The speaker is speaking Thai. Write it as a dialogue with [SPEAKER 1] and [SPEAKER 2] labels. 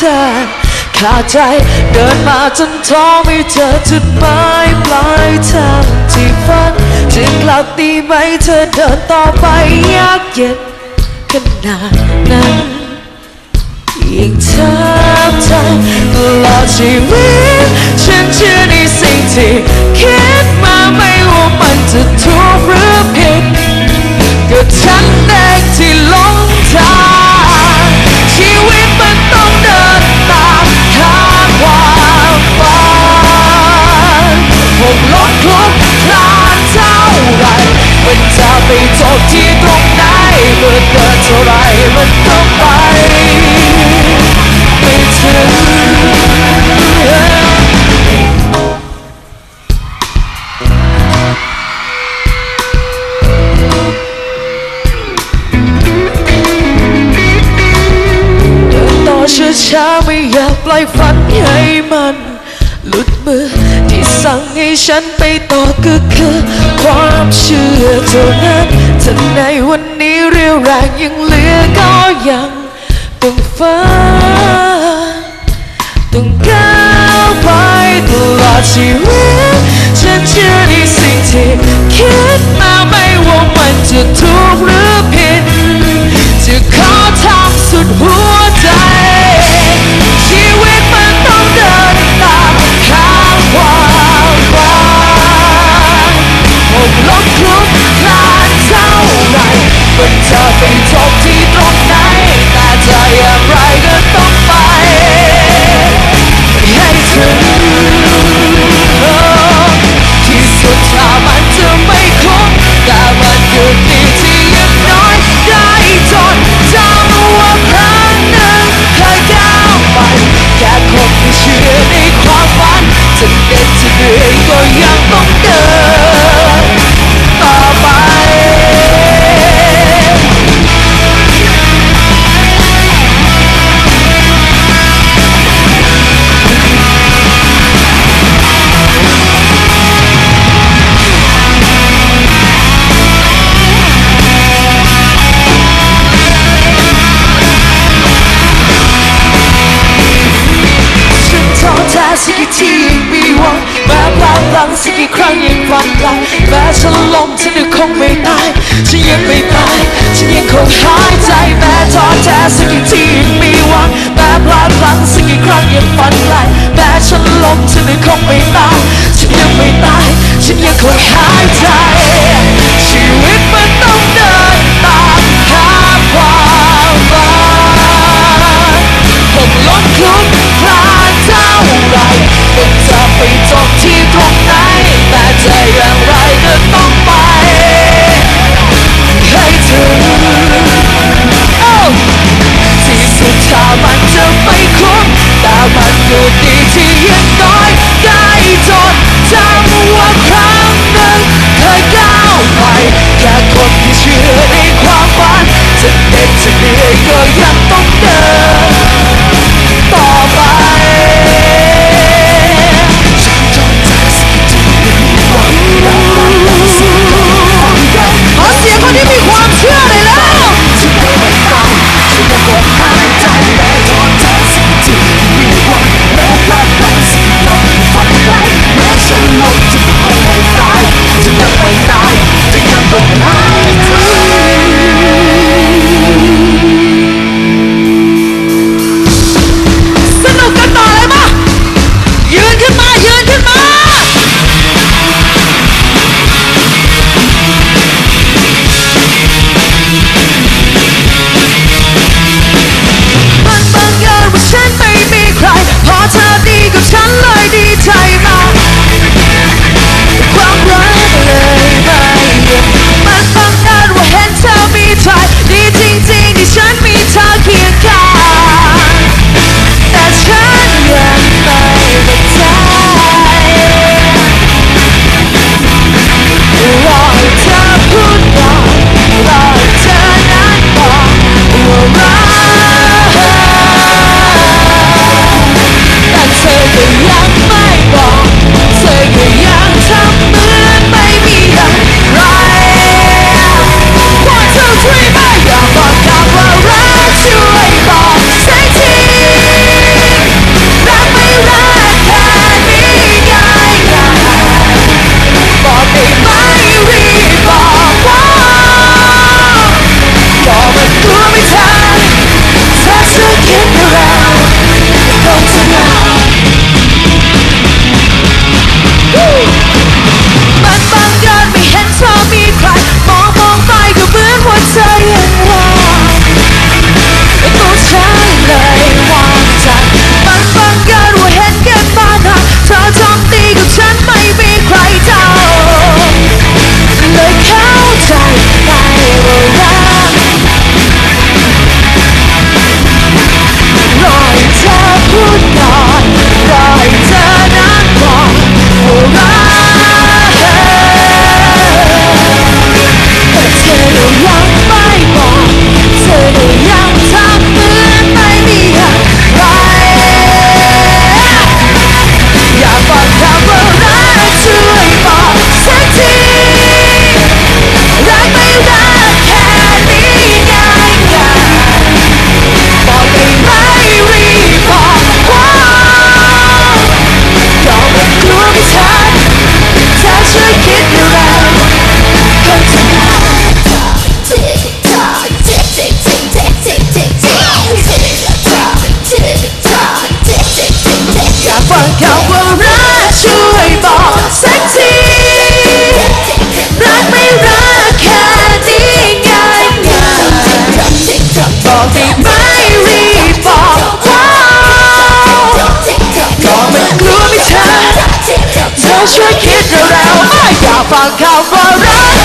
[SPEAKER 1] แทนขาดใจเดินมาจนท้อไม่เจอจุดหมายปลายทางที่ฝันจะกลับดีไหมเธอเดินต่อไปยากเย็นขนาดนั้นยิ่งทับใจตลอดชีวิตฉันเชื่อในสิ่งที่คิดมาไม่ว่ามันจะถูกหรือผิดก็ฉัน ที่ตรงไหนเมื่อเดินเท่าไรมันต้องไปไม่ถึงเดินต่อช้าไม่อยากปล่อยฝันให้มันหลุดมือที่สั่งให้ฉันไปต่อก็คือความเชื่อเท่านั้น ถ้าในวันนี้เรียวแรงยังเหลือก็ยังต้องฝันต้องก้าวไปตลอดชีวิตฉันเชื่อในสิ่งที่คิดมาไม่ว่ามันจะทุก ไกลแม้ฉันล้มฉันก็คงไม่ตายฉันยังไม่ตายฉันยังคงหายใจแม้ท้อแท้สักกี่ทียังมีหวังแม้พลาดพลั้งสักกี่ครั้งยังฝันไกลแม้ฉันล้มฉันก็คงไม่ตายฉันยังไม่ตายฉันยังคงหายากฟังคำว่ารักช่วย